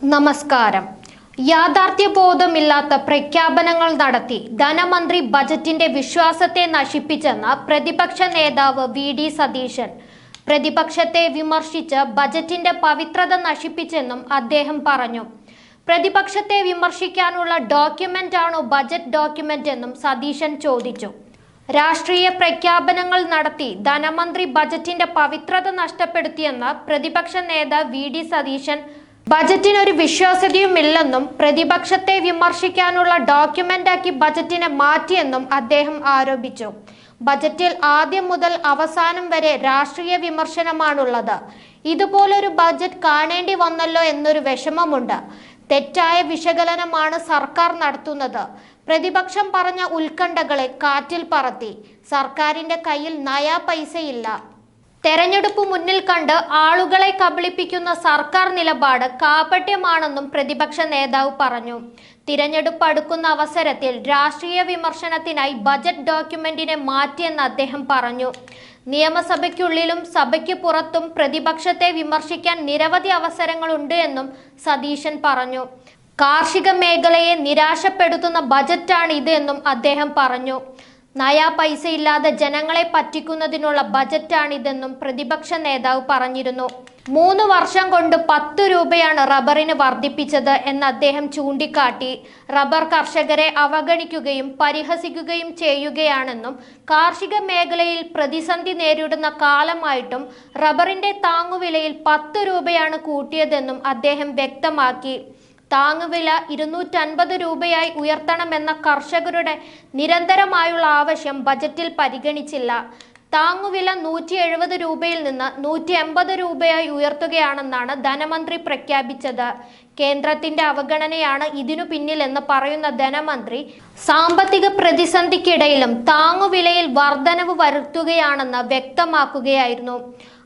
നമസ്കാരം. യാഥാർത്ഥ്യബോധമില്ലാത്ത പ്രഖ്യാപനങ്ങൾ നടത്തി ധനമന്ത്രി ബജറ്റിന്റെ വിശ്വാസത്തെ നശിപ്പിച്ചെന്ന പ്രതിപക്ഷ നേതാവ് വി ഡി സതീശൻ. പ്രതിപക്ഷത്തെ വിമർശിച്ച് ബജറ്റിന്റെ പവിത്രത നശിപ്പിച്ചെന്നും അദ്ദേഹം പറഞ്ഞു. പ്രതിപക്ഷത്തെ വിമർശിക്കാനുള്ള ഡോക്യുമെന്റ് ആണോ ബജറ്റ് ഡോക്യുമെന്റ് എന്നും സതീശൻ ചോദിച്ചു. രാഷ്ട്രീയ പ്രഖ്യാപനങ്ങൾ നടത്തി ധനമന്ത്രി ബജറ്റിന്റെ പവിത്രത നഷ്ടപ്പെടുത്തിയെന്ന് പ്രതിപക്ഷ നേതാവ് വി ഡി സതീശൻ ബജറ്റിനൊരു വിശ്വാസ്യതയുമില്ലെന്നും പ്രതിപക്ഷത്തെ വിമർശിക്കാനുള്ള ഡോക്യുമെന്റാക്കി ബജറ്റിനെ മാറ്റിയെന്നും അദ്ദേഹം ആരോപിച്ചു. ബജറ്റിൽ ആദ്യം മുതൽ അവസാനം വരെ രാഷ്ട്രീയ വിമർശനമാണുള്ളത്. ഇതുപോലൊരു ബജറ്റ് കാണേണ്ടി വന്നല്ലോ എന്നൊരു വിഷമമുണ്ട്. തെറ്റായ വിശകലനമാണ് സർക്കാർ നടത്തുന്നത്. പ്രതിപക്ഷം പറഞ്ഞ ഉത്കണ്ഠകളെ കാറ്റിൽ പറത്തി. സർക്കാരിന്റെ കയ്യിൽ നയാ പൈസയില്ല. തെരഞ്ഞെടുപ്പ് മുന്നിൽ കണ്ട് ആളുകളെ കബളിപ്പിക്കുന്ന സർക്കാർ നിലപാട് കാപട്യമാണെന്നും പ്രതിപക്ഷ നേതാവ് പറഞ്ഞു. തിരഞ്ഞെടുപ്പ് അടുക്കുന്ന അവസരത്തിൽ രാഷ്ട്രീയ വിമർശനത്തിനായി ബജറ്റ് ഡോക്യുമെന്റിനെ മാറ്റിയെന്ന് അദ്ദേഹം പറഞ്ഞു. നിയമസഭയ്ക്കുള്ളിലും സഭയ്ക്ക് പുറത്തും പ്രതിപക്ഷത്തെ വിമർശിക്കാൻ നിരവധി അവസരങ്ങളുണ്ട് എന്നും സതീശൻ പറഞ്ഞു. കാർഷിക മേഖലയെ നിരാശപ്പെടുത്തുന്ന ബജറ്റാണ് ഇത് എന്നും അദ്ദേഹം പറഞ്ഞു. നയാ പൈസയില്ലാതെ ജനങ്ങളെ പറ്റിക്കുന്നതിനുള്ള ബജറ്റാണിതെന്നും പ്രതിപക്ഷ നേതാവ് പറഞ്ഞിരുന്നു. മൂന്ന് വർഷം കൊണ്ട് പത്ത് രൂപയാണ് റബ്ബറിന് വർദ്ധിപ്പിച്ചത് എന്ന് അദ്ദേഹം ചൂണ്ടിക്കാട്ടി. റബ്ബർ കർഷകരെ അവഗണിക്കുകയും പരിഹസിക്കുകയും ചെയ്യുകയാണെന്നും കാർഷിക മേഖലയിൽ പ്രതിസന്ധി നേരിടുന്ന കാലമായിട്ടും റബ്ബറിന്റെ താങ്ങുവിലയിൽ പത്ത് രൂപയാണ് കൂട്ടിയതെന്നും അദ്ദേഹം വ്യക്തമാക്കി. താങ്ങുവില ഇരുന്നൂറ്റൻപത് രൂപയായി ഉയർത്തണമെന്ന കർഷകരുടെ നിരന്തരമായുള്ള ആവശ്യം ബജറ്റിൽ പരിഗണിച്ചില്ല. താങ്ങുവില നൂറ്റി എഴുപത് രൂപയിൽ നിന്ന് നൂറ്റി എൺപത് രൂപയായി ഉയർത്തുകയാണെന്നാണ് ധനമന്ത്രി പ്രഖ്യാപിച്ചത്. കേന്ദ്രത്തിന്റെ അവഗണനയാണ് ഇതിനു പിന്നിലെന്ന് പറയുന്ന ധനമന്ത്രി സാമ്പത്തിക പ്രതിസന്ധിക്കിടയിലും താങ്ങുവിലയിൽ വർധനവ് വരുത്തുകയാണെന്ന് വ്യക്തമാക്കുകയായിരുന്നു.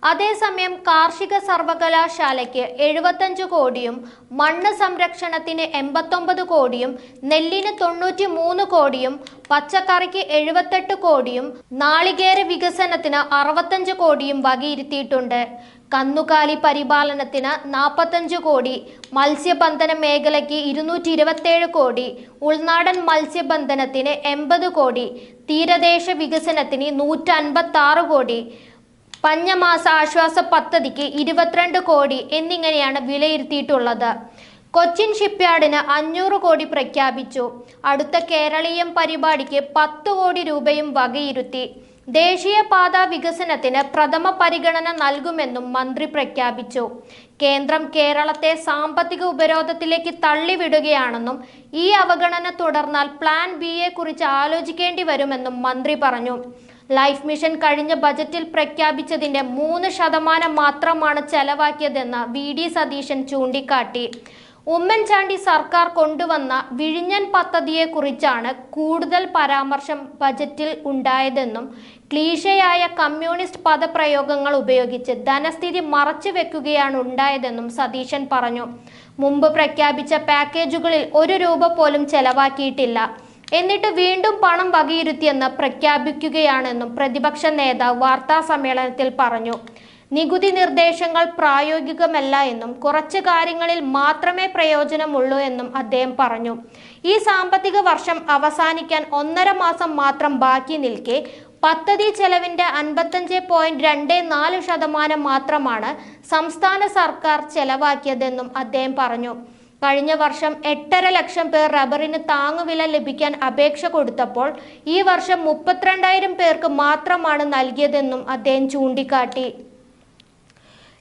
അതേസമയം കാർഷിക സർവകലാശാലയ്ക്ക് എഴുപത്തഞ്ച് കോടിയും മണ്ണ് സംരക്ഷണത്തിന് എൺപത്തൊമ്പത് കോടിയും നെല്ലിന് തൊണ്ണൂറ്റി മൂന്ന് കോടിയും പച്ചക്കറിക്ക് എഴുപത്തെട്ട് കോടിയും നാളികേര വികസനത്തിന് അറുപത്തഞ്ച് കോടിയും വകയിരുത്തിയിട്ടുണ്ട്. കന്നുകാലി പരിപാലനത്തിന് നാൽപ്പത്തഞ്ച് കോടി മത്സ്യബന്ധന മേഖലയ്ക്ക് ഇരുന്നൂറ്റി ഇരുപത്തേഴ് കോടി ഉൾനാടൻ മത്സ്യബന്ധനത്തിന് എൺപത് കോടി തീരദേശ വികസനത്തിന് നൂറ്റൻപത്തി ആറ് കോടി പഞ്ഞമാസ ആശ്വാസ പദ്ധതിക്ക് ഇരുപത്തിരണ്ട് കോടി എന്നിങ്ങനെയാണ് വിലയിരുത്തിയിട്ടുള്ളത്. കൊച്ചിൻ ഷിപ്പ്യാർഡിന് അഞ്ഞൂറ് കോടി പ്രഖ്യാപിച്ചു. അടുത്ത കേരളീയം പരിപാടിക്ക് പത്ത് കോടി രൂപയും വകയിരുത്തി. ദേശീയപാത വികസനത്തിന് പ്രഥമ പരിഗണന നൽകുമെന്നും മന്ത്രി പ്രഖ്യാപിച്ചു. കേന്ദ്രം കേരളത്തെ സാമ്പത്തിക ഉപരോധത്തിലേക്ക് തള്ളിവിടുകയാണെന്നും ഈ അവഗണന തുടർന്നാൽ പ്ലാൻ ബിയെ കുറിച്ച് ആലോചിക്കേണ്ടി വരുമെന്നും മന്ത്രി പറഞ്ഞു. ലൈഫ് മിഷൻ കഴിഞ്ഞ ബജറ്റിൽ പ്രഖ്യാപിച്ചതിന്റെ മൂന്ന് ശതമാനം മാത്രമാണ് ചെലവാക്കിയതെന്ന് വി ഡി സതീശൻ ചൂണ്ടിക്കാട്ടി. ഉമ്മൻചാണ്ടി സർക്കാർ കൊണ്ടുവന്ന വിഴിഞ്ഞൻ പദ്ധതിയെക്കുറിച്ചാണ് കൂടുതൽ പരാമർശം ബജറ്റിൽ ഉണ്ടായതെന്നും ക്ലീശയായ കമ്മ്യൂണിസ്റ്റ് പദപ്രയോഗങ്ങൾ ഉപയോഗിച്ച് ധനസ്ഥിതി മറച്ചു വെക്കുകയാണ് ഉണ്ടായതെന്നും സതീശൻ പറഞ്ഞു. മുമ്പ് പ്രഖ്യാപിച്ച പാക്കേജുകളിൽ ഒരു രൂപ പോലും ചെലവാക്കിയിട്ടില്ല. എന്നിട്ട് വീണ്ടും പണം വകയിരുത്തിയെന്ന് പ്രഖ്യാപിക്കുകയാണെന്നും പ്രതിപക്ഷ നേതാവ് വാർത്താ സമ്മേളനത്തിൽ പറഞ്ഞു. നികുതി നിർദ്ദേശങ്ങൾ പ്രായോഗികമല്ല എന്നും കുറച്ച് കാര്യങ്ങളിൽ മാത്രമേ പ്രയോജനമുള്ളൂ എന്നും അദ്ദേഹം പറഞ്ഞു. ഈ സാമ്പത്തിക വർഷം അവസാനിക്കാൻ ഒന്നര മാസം മാത്രം ബാക്കി നിൽക്കെ പദ്ധതി ചെലവിന്റെ അൻപത്തഞ്ച് പോയിന്റ് രണ്ട് നാല് ശതമാനം മാത്രമാണ് സംസ്ഥാന സർക്കാർ ചെലവാക്കിയതെന്നും അദ്ദേഹം പറഞ്ഞു. കഴിഞ്ഞ വർഷം എട്ടര ലക്ഷം പേർ റബ്ബറിന് താങ്ങുവില ലഭിക്കാൻ അപേക്ഷ കൊടുത്തപ്പോൾ ഈ വർഷം മുപ്പത്തിരണ്ടായിരം പേർക്ക് മാത്രമാണ് നൽകിയതെന്നും അദ്ദേഹം ചൂണ്ടിക്കാട്ടി.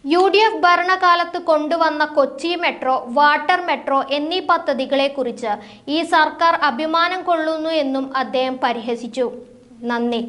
യു ഡി എഫ് ഭരണകാലത്ത് കൊണ്ടുവന്ന കൊച്ചി മെട്രോ വാട്ടർ മെട്രോ എന്നീ പദ്ധതികളെക്കുറിച്ച് ഈ സർക്കാർ അഭിമാനം കൊള്ളുന്നു എന്നും അദ്ദേഹം പരിഹസിച്ചു. നന്ദി.